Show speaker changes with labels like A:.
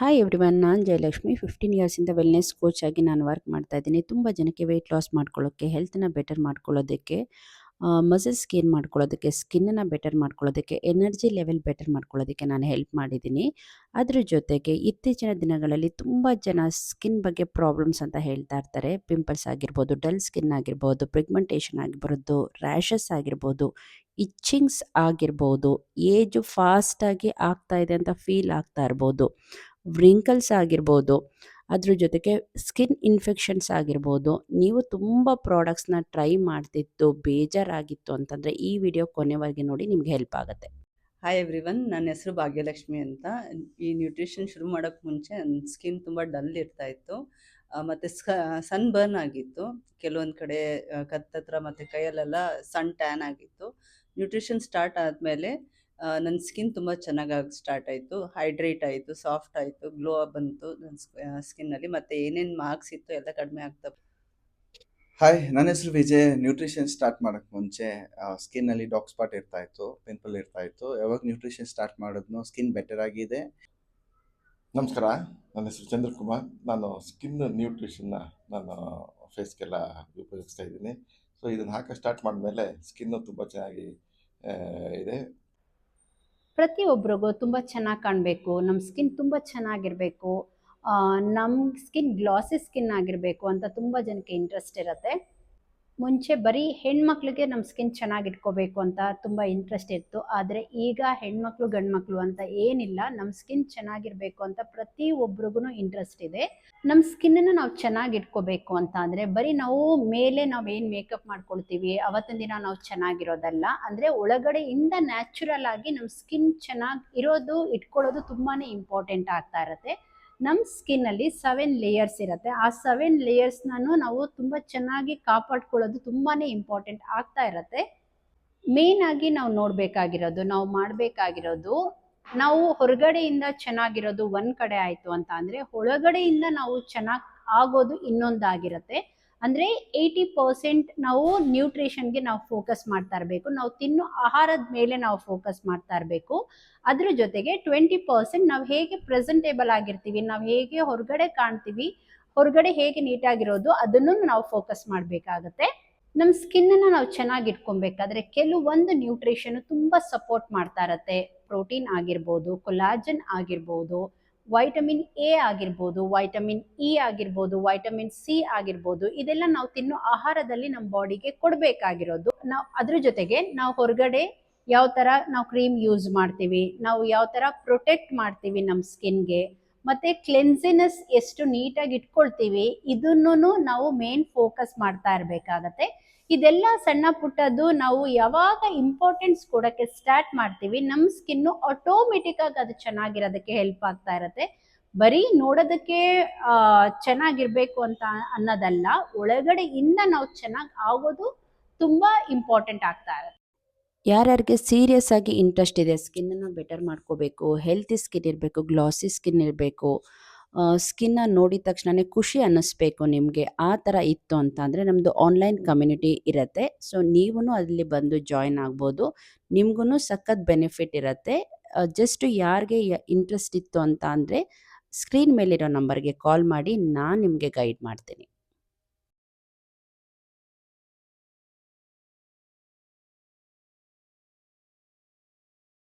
A: Hi everyone ನಾನು Jayalakshmi. Fifteen ಇಯರ್ಸಿಂದ wellness coach ಆಗಿ ನಾನು ವರ್ಕ್ ಮಾಡ್ತಾ ಇದ್ದೀನಿ. ತುಂಬ ಜನಕ್ಕೆ ವೆಯ್ಟ್ ಲಾಸ್ ಮಾಡ್ಕೊಳ್ಳೋಕ್ಕೆ ಹೆಲ್ತನ್ನ ಬೆಟರ್ ಮಾಡ್ಕೊಳ್ಳೋದಕ್ಕೆ ಮಸಲ್ಸ್ ಗೇನ್ ಮಾಡ್ಕೊಳ್ಳೋದಕ್ಕೆ ಸ್ಕಿನ್ನನ್ನು ಬೆಟರ್ ಮಾಡ್ಕೊಳ್ಳೋದಕ್ಕೆ ಎನರ್ಜಿ ಲೆವೆಲ್ ಬೆಟರ್ ಮಾಡ್ಕೊಳ್ಳೋದಕ್ಕೆ ನಾನು ಹೆಲ್ಪ್ ಮಾಡಿದ್ದೀನಿ. ಅದ್ರ ಜೊತೆಗೆ ಇತ್ತೀಚಿನ ದಿನಗಳಲ್ಲಿ ತುಂಬ ಜನ ಸ್ಕಿನ್ ಬಗ್ಗೆ ಪ್ರಾಬ್ಲಮ್ಸ್ ಅಂತ ಹೇಳ್ತಾ ಇರ್ತಾರೆ. ಪಿಂಪಲ್ಸ್ ಆಗಿರ್ಬೋದು ಡಲ್ ಸ್ಕಿನ್ ಆಗಿರ್ಬೋದು ಪ್ರಿಗ್ಮೆಂಟೇಷನ್ ಆಗಿರ್ಬೋದು ರ್ಯಾಷಸ್ ಆಗಿರ್ಬೋದು ಇಚ್ಚಿಂಗ್ಸ್ ಆಗಿರ್ಬೋದು ಏಜು ಫಾಸ್ಟಾಗಿ ಆಗ್ತಾ ಇದೆ ಅಂತ ಫೀಲ್ ಆಗ್ತಾ ಇರ್ಬೋದು. ವ್ರಿಂಕಲ್ಸ್ ಆಗಿರ್ಬೋದು, ಅದ್ರ ಜೊತೆಗೆ ಸ್ಕಿನ್ ಇನ್ಫೆಕ್ಷನ್ಸ್ ಆಗಿರ್ಬೋದು, ನೀವು ತುಂಬ ಪ್ರಾಡಕ್ಟ್ಸ್ನ ಟ್ರೈ ಮಾಡ್ತಿತ್ತು, ಬೇಜಾರಾಗಿತ್ತು ಅಂತಂದರೆ ಈ ವಿಡಿಯೋ ಕೊನೆವರೆಗೆ ನೋಡಿ ನಿಮ್ಗೆ ಹೆಲ್ಪ್ ಆಗುತ್ತೆ.
B: ಹಾಯ್ ಎವ್ರಿವನ್ ನನ್ನ ಹೆಸರು ಭಾಗ್ಯಲಕ್ಷ್ಮಿ ಅಂತ. ಈ ನ್ಯೂಟ್ರಿಷನ್ ಶುರು ಮಾಡೋಕ್ಕೆ ಮುಂಚೆ ನನ್ನ ಸ್ಕಿನ್ ತುಂಬ ಡಲ್ ಇರ್ತಾ ಇತ್ತು. ಮತ್ತು ಮತ್ತೆ ಸನ್ ಬರ್ನ್ ಆಗಿತ್ತು. ಕೆಲವೊಂದು ಕಡೆ ಕತ್ತತ್ರ ಮತ್ತು ಕೈಯಲ್ಲೆಲ್ಲ ಸನ್ ಟ್ಯಾನ್ ಆಗಿತ್ತು. ನ್ಯೂಟ್ರಿಷನ್ ಸ್ಟಾರ್ಟ್ ಆದಮೇಲೆ ನನ್ನ ಸ್ಕಿನ್ ತುಂಬ ಚೆನ್ನಾಗಾಗಿ ಸ್ಟಾರ್ಟ್ ಆಯಿತು. ಹೈಡ್ರೇಟ್ ಆಯಿತು ಸಾಫ್ಟ್ ಆಯಿತು ಗ್ಲೋ ಬಂತು ನನ್ನ ಸ್ಕಿನ್ನಲ್ಲಿ ಮತ್ತು ಏನೇನು ಮಾರ್ಕ್ಸ್ ಇತ್ತು ಎಲ್ಲ ಕಡಿಮೆ ಆಗ್ತಾ
C: ಹಾಯ್ ನನ್ನ ಹೆಸರು ವಿಜಯ್. ನ್ಯೂಟ್ರಿಷನ್ ಸ್ಟಾರ್ಟ್ ಮಾಡೋಕ್ಕೆ ಮುಂಚೆ ಸ್ಕಿನ್ನಲ್ಲಿ ಡಾಕ್ ಸ್ಪಾಟ್ ಇರ್ತಾ ಇತ್ತು ಪಿಂಪಲ್ ಇರ್ತಾ ಇತ್ತು. ಯಾವಾಗ ನ್ಯೂಟ್ರಿಷನ್ ಸ್ಟಾರ್ಟ್ ಮಾಡಿದ್ನೋ ಸ್ಕಿನ್ ಬೆಟರ್ ಆಗಿದೆ.
D: ನಮಸ್ಕಾರ ನನ್ನ ಹೆಸರು ಚಂದ್ರಕುಮಾರ್. ನಾನು ಸ್ಕಿನ್ ನ್ಯೂಟ್ರಿಷನ್ನ ನಾನು ಫೇಸ್ಗೆಲ್ಲ ಉಪಯೋಗಿಸ್ತಾ ಇದ್ದೀನಿ. ಸೊ ಇದನ್ನು ಹಾಕೋ ಸ್ಟಾರ್ಟ್ ಮಾಡಿದ್ಮೇಲೆ ಸ್ಕಿನ್ನು ತುಂಬ ಚೆನ್ನಾಗಿ ಇದೆ.
E: ಪ್ರತಿಯೊಬ್ಬರಿಗೂ ತುಂಬ ಚೆನ್ನಾಗಿ ಕಾಣಬೇಕು ನಮ್ಮ ಸ್ಕಿನ್ ತುಂಬ ಚೆನ್ನಾಗಿರಬೇಕು ನಮ್ಮ ಸ್ಕಿನ್ ಗ್ಲಾಸಿ ಸ್ಕಿನ್ ಆಗಿರಬೇಕು ಅಂತ ತುಂಬ ಜನಕ್ಕೆ ಇಂಟ್ರೆಸ್ಟ್ ಇರುತ್ತೆ. ಮುಂಚೆ ಬರೀ ಹೆಣ್ಮಕ್ಳಿಗೆ ನಮ್ಮ ಸ್ಕಿನ್ ಚೆನ್ನಾಗಿ ಇಟ್ಕೋಬೇಕು ಅಂತ ತುಂಬ ಇಂಟ್ರೆಸ್ಟ್ ಇತ್ತು. ಆದರೆ ಈಗ ಹೆಣ್ಮಕ್ಳು, ಗಂಡ್ಮಕ್ಳು ಅಂತ ಏನಿಲ್ಲ ನಮ್ಮ ಸ್ಕಿನ್ ಚೆನ್ನಾಗಿರಬೇಕು ಅಂತ ಪ್ರತಿ ಒಬ್ರಿಗೂ ಇಂಟ್ರೆಸ್ಟ್ ಇದೆ. ನಮ್ಮ ಸ್ಕಿನ್ನನ್ನು ನಾವು ಚೆನ್ನಾಗಿ ಇಟ್ಕೋಬೇಕು ಅಂತ ಅಂದರೆ ಬರೀ ನಾವು ಮೇಲೆ ನಾವು ಏನು ಮೇಕಪ್ ಮಾಡ್ಕೊಳ್ತೀವಿ, ಅವತ್ತಿನ ದಿನ ನಾವು ಚೆನ್ನಾಗಿರೋದಲ್ಲ. ಅಂದರೆ ಒಳಗಡೆಯಿಂದ ನ್ಯಾಚುರಲ್ ಆಗಿ ನಮ್ಮ ಸ್ಕಿನ್ ಚೆನ್ನಾಗಿ ಇರೋದು, ಇಟ್ಕೊಳ್ಳೋದು ತುಂಬಾ ಇಂಪಾರ್ಟೆಂಟ್ ಆಗ್ತಾ ಇರುತ್ತೆ. ನಮ್ಮ ಸ್ಕಿನ್ನಲ್ಲಿ ಸೆವೆನ್ ಲೇಯರ್ಸ್ ಇರುತ್ತೆ. ಆ ಸೆವೆನ್ ಲೇಯರ್ಸ್ನೂ ನಾವು ತುಂಬ ಚೆನ್ನಾಗಿ ಕಾಪಾಡ್ಕೊಳ್ಳೋದು ತುಂಬಾ ಇಂಪಾರ್ಟೆಂಟ್ ಆಗ್ತಾ ಇರುತ್ತೆ. ಮೇನ್ ಆಗಿ ನಾವು ನೋಡಬೇಕಾಗಿರೋದು, ನಾವು ಮಾಡಬೇಕಾಗಿರೋದು, ನಾವು ಹೊರಗಡೆಯಿಂದ ಚೆನ್ನಾಗಿರೋದು ಒಂದು ಕಡೆ ಆಯಿತು ಅಂತ ಅಂದರೆ, ಒಳಗಡೆಯಿಂದ ನಾವು ಚೆನ್ನಾಗಿ ಆಗೋದು ಇನ್ನೊಂದಾಗಿರುತ್ತೆ. ಅಂದರೆ ಏಯ್ಟಿ ಪರ್ಸೆಂಟ್ ನಾವು ನ್ಯೂಟ್ರಿಷನ್ಗೆ ನಾವು ಫೋಕಸ್ ಮಾಡ್ತಾ ಇರಬೇಕು. ನಾವು ತಿನ್ನೋ ಆಹಾರದ ಮೇಲೆ ನಾವು ಫೋಕಸ್ ಮಾಡ್ತಾ ಇರಬೇಕು. ಅದ್ರ ಜೊತೆಗೆ ಟ್ವೆಂಟಿ ಪರ್ಸೆಂಟ್ ನಾವು ಹೇಗೆ ಪ್ರೆಸೆಂಟೇಬಲ್ ಆಗಿರ್ತೀವಿ, ನಾವು ಹೇಗೆ ಹೊರಗಡೆ ಕಾಣ್ತೀವಿ, ಹೊರಗಡೆ ಹೇಗೆ ನೀಟಾಗಿರೋದು ಅದನ್ನು ನಾವು ಫೋಕಸ್ ಮಾಡಬೇಕಾಗತ್ತೆ. ನಮ್ಮ ಸ್ಕಿನ್ನನ್ನು ನಾವು ಚೆನ್ನಾಗಿ ಇಟ್ಕೊಬೇಕಾದ್ರೆ ಕೆಲವೊಂದು ನ್ಯೂಟ್ರಿಷನ್ ತುಂಬ ಸಪೋರ್ಟ್ ಮಾಡ್ತಾ ಇರತ್ತೆ. ಪ್ರೋಟೀನ್ ಆಗಿರ್ಬೋದು ಕೊಲಾಜನ್ ಆಗಿರ್ಬೋದು ವೈಟಮಿನ್ ಎ ಆಗಿರ್ಬೋದು ವೈಟಮಿನ್ ಇ ಆಗಿರ್ಬೋದು ವೈಟಮಿನ್ ಸಿ ಆಗಿರ್ಬೋದು, ಇದೆಲ್ಲ ನಾವು ತಿನ್ನೋ ಆಹಾರದಲ್ಲಿ ನಮ್ಮ ಬಾಡಿಗೆ ಕೊಡಬೇಕಾಗಿರೋದು. ನಾವು ಅದ್ರ ಜೊತೆಗೆ ನಾವು ಹೊರಗಡೆ ಯಾವ ಥರ ನಾವು ಕ್ರೀಮ್ ಯೂಸ್ ಮಾಡ್ತೀವಿ, ನಾವು ಯಾವ ಥರ ಪ್ರೊಟೆಕ್ಟ್ ಮಾಡ್ತೀವಿ ನಮ್ಮ ಸ್ಕಿನ್ಗೆ ಮತ್ತು ಕ್ಲೆನ್ಸಿನೆಸ್ ಎಷ್ಟು ನೀಟಾಗಿ ಇಟ್ಕೊಳ್ತೀವಿ ಇದನ್ನು ನಾವು ಮೇನ್ ಫೋಕಸ್ ಮಾಡ್ತಾ ಇರಬೇಕಾಗತ್ತೆ. ಇದೆಲ್ಲ ಸಣ್ಣ ಪುಟ್ಟದ್ದು ನಾವು ಯಾವಾಗ ಇಂಪಾರ್ಟೆನ್ಸ್ ಕೊಡೋಕ್ಕೆ ಸ್ಟಾರ್ಟ್ ಮಾಡ್ತೀವಿ ನಮ್ಮ ಸ್ಕಿನ್ನು ಆಟೋಮೆಟಿಕ್ ಆಗಿ ಅದು ಚೆನ್ನಾಗಿರೋದಕ್ಕೆ ಹೆಲ್ಪ್ ಆಗ್ತಾ ಇರತ್ತೆ. ಬರೀ ನೋಡೋದಕ್ಕೆ ಚೆನ್ನಾಗಿರ್ಬೇಕು ಅಂತ ಅನ್ನೋದಲ್ಲ, ಒಳಗಡೆಯಿಂದ ನಾವು ಚೆನ್ನಾಗಿ ಆಗೋದು ತುಂಬಾ ಇಂಪಾರ್ಟೆಂಟ್ ಆಗ್ತಾ ಇರುತ್ತೆ.
A: ಯಾರ್ಯಾರಿಗೆ ಸೀರಿಯಸ್ ಆಗಿ ಇಂಟ್ರೆಸ್ಟ್ ಇದೆ ಸ್ಕಿನ್ನನ್ನು ಬೆಟರ್ ಮಾಡ್ಕೋಬೇಕು ಹೆಲ್ತಿ ಸ್ಕಿನ್ ಇರಬೇಕು ಗ್ಲಾಸಿ ಸ್ಕಿನ್ ಇರಬೇಕು ಸ್ಕಿನ್ನ ನೋಡಿದ ತಕ್ಷಣನೇ ಖುಷಿ ಅನ್ನಿಸ್ಬೇಕು ನಿಮಗೆ. ಆ ಥರ ಇತ್ತು ಅಂತ ಅಂದರೆ ನಮ್ಮದು ಆನ್ಲೈನ್ ಕಮ್ಯುನಿಟಿ ಇರುತ್ತೆ. ಸೊ ನೀವೂ ಅಲ್ಲಿ ಬಂದು ಜಾಯಿನ್ ಆಗ್ಬೋದು. ನಿಮಗೂ ಸಖತ್ ಬೆನಿಫಿಟ್ ಇರುತ್ತೆ. ಜಸ್ಟ್ ಯಾರಿಗೆ ಇಂಟ್ರೆಸ್ಟ್ ಇತ್ತು ಅಂತ ಅಂದರೆ ಸ್ಕ್ರೀನ್ ಮೇಲಿರೋ ನಂಬರ್ಗೆ ಕಾಲ್ ಮಾಡಿ ನಾನು ನಿಮಗೆ ಗೈಡ್ ಮಾಡ್ತೀನಿ.